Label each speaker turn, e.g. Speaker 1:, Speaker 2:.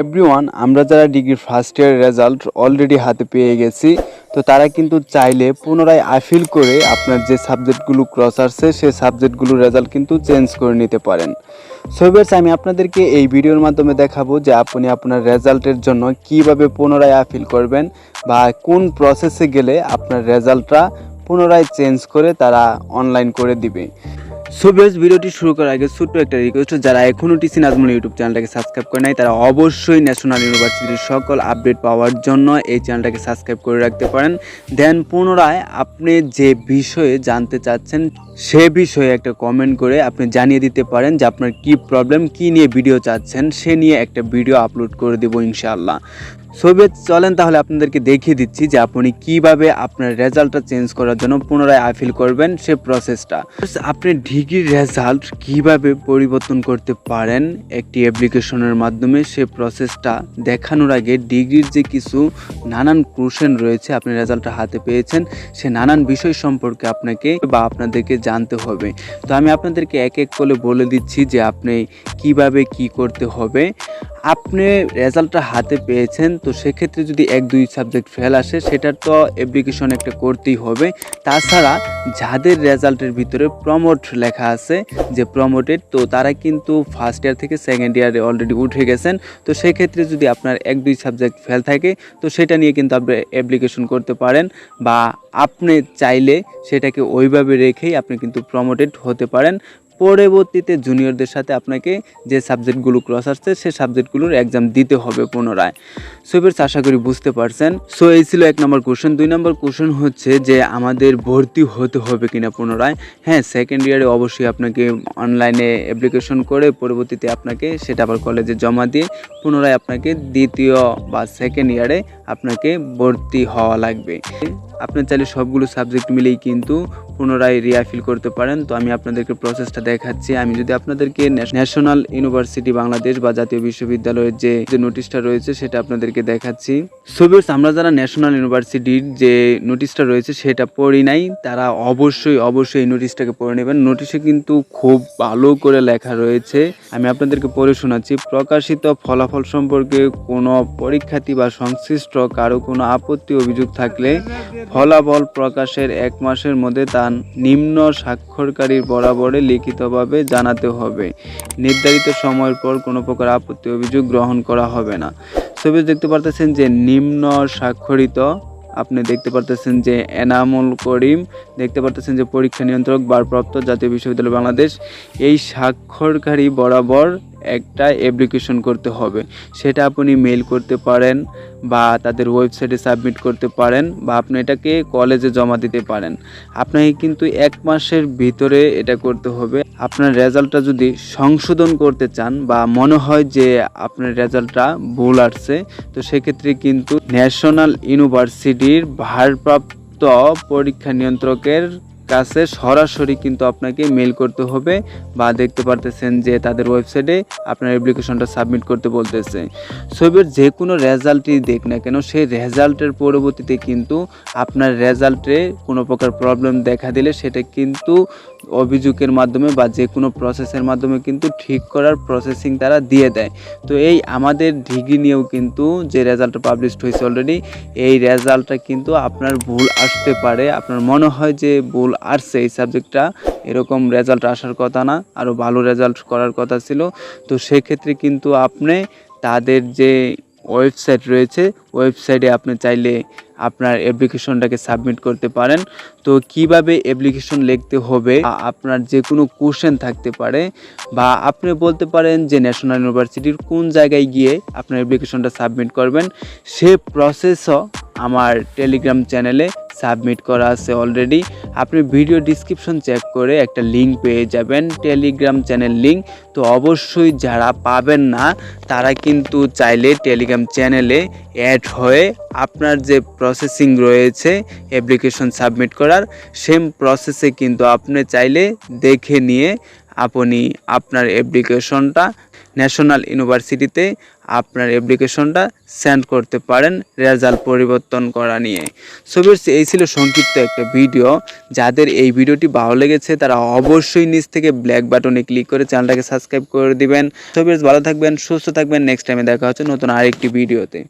Speaker 1: Everyone আমরা যারা degree first year result already হাতে পেয়ে গেছি, তো তারা কিন্তু চাইলে পুনরায় আফিল করে আপনার যে সাবজেক্টগুলো ক্রস আসছে, সেই সাবজেক্টগুলোর রেজাল্ট কিন্তু চেঞ্জ করে নিতে পারেন। সোবেস আমি আপনাদেরকে এই ভিডিওর মাধ্যমে দেখাবো যে আপনি আপনার রেজাল্টের জন্য কীভাবে পুনরায় আফিল করবেন বা কোন প্রসেসে গেলে আপনার রেজাল্টটা পুনরায় চেঞ্জ করে তারা অনলাইন করে দিবে। সো ভিডিওটি শুরু করার আগে ছোট্ট একটা রিকোয়েস্ট যারা এখনও টিসি নাজমুল ইউটিউব চ্যানেলটাকে সাবস্ক্রাইব করে নাই, তারা অবশ্যই ন্যাশনাল ইউনিভার্সিটির সকল আপডেট পাওয়ার জন্য এই চ্যানেলটাকে সাবস্ক্রাইব করে রাখতে পারেন। দেন পুনরায় আপনি যে বিষয়ে জানতে চাচ্ছেন, সে বিষয়ে একটা কমেন্ট করে আপনি জানিয়ে দিতে পারেন যে আপনার কি প্রবলেম কি নিয়ে ভিডিও চাচ্ছেন, সে নিয়ে একটা ভিডিও আপলোড করে দেবো ইনশাআল্লাহ। ছবি চলেন তাহলে আপনাদেরকে দেখিয়ে দিচ্ছি যে আপনি কীভাবে আপনার রেজাল্টটা চেঞ্জ করার জন্য পুনরায় আপিল করবেন সে প্রসেসটা। আপনি ডিগ্রির রেজাল্ট কীভাবে পরিবর্তন করতে পারেন একটি অ্যাপ্লিকেশনের মাধ্যমে সে প্রসেসটা দেখানোর আগে ডিগ্রির যে কিছু নানান কোশ্চেন রয়েছে, আপনি রেজাল্টটা হাতে পেয়েছেন, সে নানান বিষয় সম্পর্কে আপনাকে বা আপনাদেরকে জানতে হবে। তো আমি আপনাদেরকে এক এক করে বলে দিচ্ছি যে আপনি কীভাবে কি করতে হবে, আপনি রেজাল্টটা হাতে পেয়েছেন, তো সেক্ষেত্রে যদি এক দুই সাবজেক্ট ফেল আসে সেটার তো অ্যাপ্লিকেশন একটা করতেই হবে। তাছাড়া যাদের রেজাল্টের ভিতরে প্রমোট লেখা আছে, যে প্রমোটেড তো তারা কিন্তু ফার্স্ট ইয়ার থেকে সেকেন্ড ইয়ারে অলরেডি উঠে গেছেন। তো সেক্ষেত্রে যদি আপনার এক দুই সাবজেক্ট ফেল থাকে, তো সেটা নিয়ে কিন্তু আপনি অ্যাপ্লিকেশন করতে পারেন বা আপনি চাইলে সেটাকে ওইভাবে রেখেই আপনি কিন্তু প্রমোটেড হতে পারেন। পরবর্তীতে জুনিয়রদের সাথে আপনাকে যে সাবজেক্টগুলো ক্রস আসছে সেই সাবজেক্টগুলোর এক্সাম দিতে হবে পুনরায়। সো এবার আশা করি বুঝতে পারছেন। সো এই ছিল এক নম্বর কোশ্চেন দুই নম্বর কোশ্চেন হচ্ছে যে, আমাদের ভর্তি হতে হবে কিনা পুনরায়? হ্যাঁ সেকেন্ড ইয়ারে অবশ্যই আপনাকে অনলাইনে অ্যাপ্লিকেশন করে পরবর্তীতে আপনাকে সেটা আবার কলেজে জমা দিয়ে পুনরায় আপনাকে দ্বিতীয় বা সেকেন্ড ইয়ারে আপনাকে ভর্তি হওয়া লাগবে। আপনি চাইলে সবগুলো সাবজেক্ট মিলেই কিন্তু পুনরায় রিআফিল করতে পারেন। তো আমি আপনাদেরকে প্রসেসটা দেখাচ্ছি। আমি যদি আপনাদেরকে ন্যাশনাল ইউনিভার্সিটি বাংলাদেশ বা জাতীয় বিশ্ববিদ্যালয়ের যে যে নোটিশটা রয়েছে, সেটা আপনাদেরকে দেখাচ্ছি। সোভিয়স আমরা যারা ন্যাশনাল ইউনিভার্সিটির যে নোটিশটা রয়েছে, সেটা পড়ি নাই। তারা অবশ্যই অবশ্যই এই নোটিশটাকে পড়ে নেবেন। নোটিশে কিন্তু খুব ভালো করে লেখা রয়েছে। আমি আপনাদেরকে পড়ে শোনাচ্ছি। প্রকাশিত ফলাফল সম্পর্কে কোনো পরীক্ষার্থী বা সংশ্লিষ্ট কারও কোনো আপত্তি, অভিযোগ থাকলে ফলাফল প্রকাশের এক মাসের মধ্যে তা নিম্ন স্বাক্ষরকারীর বরাবরে লিখিতভাবে জানাতে হবে। নির্ধারিত সময়ের পর কোনো প্রকার আপত্তি, অভিযোগ গ্রহণ করা হবে না। ছবি দেখতে পারতেছেন যে নিম্ন স্বাক্ষরিত, আপনি দেখতে পারতেছেন যে এনামুল করিম, দেখতে পারতেছেন যে পরীক্ষা নিয়ন্ত্রক, ভারপ্রাপ্ত জাতীয় বিশ্ববিদ্যালয় বাংলাদেশ, এই স্বাক্ষরকারী বরাবর একটা অ্যাপ্লিকেশন করতে হবে। সেটা আপনি মেল করতে পারেন বা তাদের ওয়েবসাইটে সাবমিট করতে পারেন বা আপনি এটাকে কলেজে জমা দিতে পারেন। আপনাকে কিন্তু এক মাসের ভিতরে এটা করতে হবে। আপনার রেজাল্টটা যদি সংশোধন করতে চান বা মনে হয় যে আপনার রেজাল্টটা ভুল আসছে, তো সেক্ষেত্রে কিন্তু ন্যাশনাল ইউনিভার্সিটির ভারপ্রাপ্ত পরীক্ষা নিয়ন্ত্রকের কাছে সরাসরি কিন্তু আপনাকে মেল করতে হবে বা দেখতে পারতেছেন যে তাদের ওয়েবসাইটে আপনার অ্যাপ্লিকেশনটা সাবমিট করতে বলতেছে। ছবির যে কোনো রেজাল্টই দেখ না কেন, সেই রেজাল্টের পরবর্তীতে কিন্তু আপনার রেজাল্টে কোনো প্রকার প্রবলেম দেখা দিলে সেটা কিন্তু অভিযোগের মাধ্যমে বা যে কোনো প্রসেসের মাধ্যমে কিন্তু ঠিক করার প্রসেসিং তারা দিয়ে দেয়। তো এই আমাদের ডিগ্রি নিয়েও কিন্তু যে রেজাল্টটা পাবলিশড হয়েছে অলরেডি এই রেজাল্টটা কিন্তু আপনার ভুল আসতে পারে। আপনার মনে হয় যে ভুল আসছে এই সাবজেক্টটা এরকম রেজাল্ট আসার কথা না আরও ভালো রেজাল্ট করার কথা ছিল। তো সেক্ষেত্রে কিন্তু আপনি তাদের যে ওয়েবসাইট রয়েছে ওয়েবসাইটে আপনি চাইলে আপনার অ্যাপ্লিকেশনটাকে সাবমিট করতে পারেন। তো কীভাবে অ্যাপ্লিকেশন লিখতে হবে আপনার যে কোনো কোশ্চেন থাকতে পারে, বা আপনি বলতে পারেন যে ন্যাশনাল ইউনিভার্সিটির কোন জায়গায় গিয়ে আপনার অ্যাপ্লিকেশনটা সাবমিট করবেন, সে প্রসেসও আমার টেলিগ্রাম চ্যানেলে সাবমিট করা আছে অলরেডি আপনি ভিডিও ডিসক্রিপশন চেক করে একটা লিঙ্ক পেয়ে যাবেন টেলিগ্রাম চ্যানেল লিঙ্ক তো অবশ্যই যারা পাবেন না, তারা কিন্তু চাইলে টেলিগ্রাম চ্যানেলে অ্যাড হয়ে আপনার যে প্রসেসিং রয়েছে অ্যাপ্লিকেশন সাবমিট করার সেম প্রসেসে কিন্তু আপনি চাইলে দেখে নিয়ে আপনি আপনার অ্যাপ্লিকেশনটা ন্যাশনাল ইউনিভার্সিটিতে আপনার অ্যাপ্লিকেশনটা সেন্ড করতে পারেন রেজাল্ট পরিবর্তন করা নিয়ে। সোভিয়ার্স এই ছিল সংক্ষিপ্ত একটা ভিডিও যাদের এই ভিডিওটি ভালো লেগেছে, তারা অবশ্যই নিচ থেকে ব্ল্যাক বাটনে ক্লিক করে চ্যানেলটাকে সাবস্ক্রাইব করে দিবেন। সোভিয়ার্স ভালো থাকবেন, সুস্থ থাকবেন। নেক্সট টাইমে দেখা হচ্ছে নতুন আরেকটি ভিডিওতে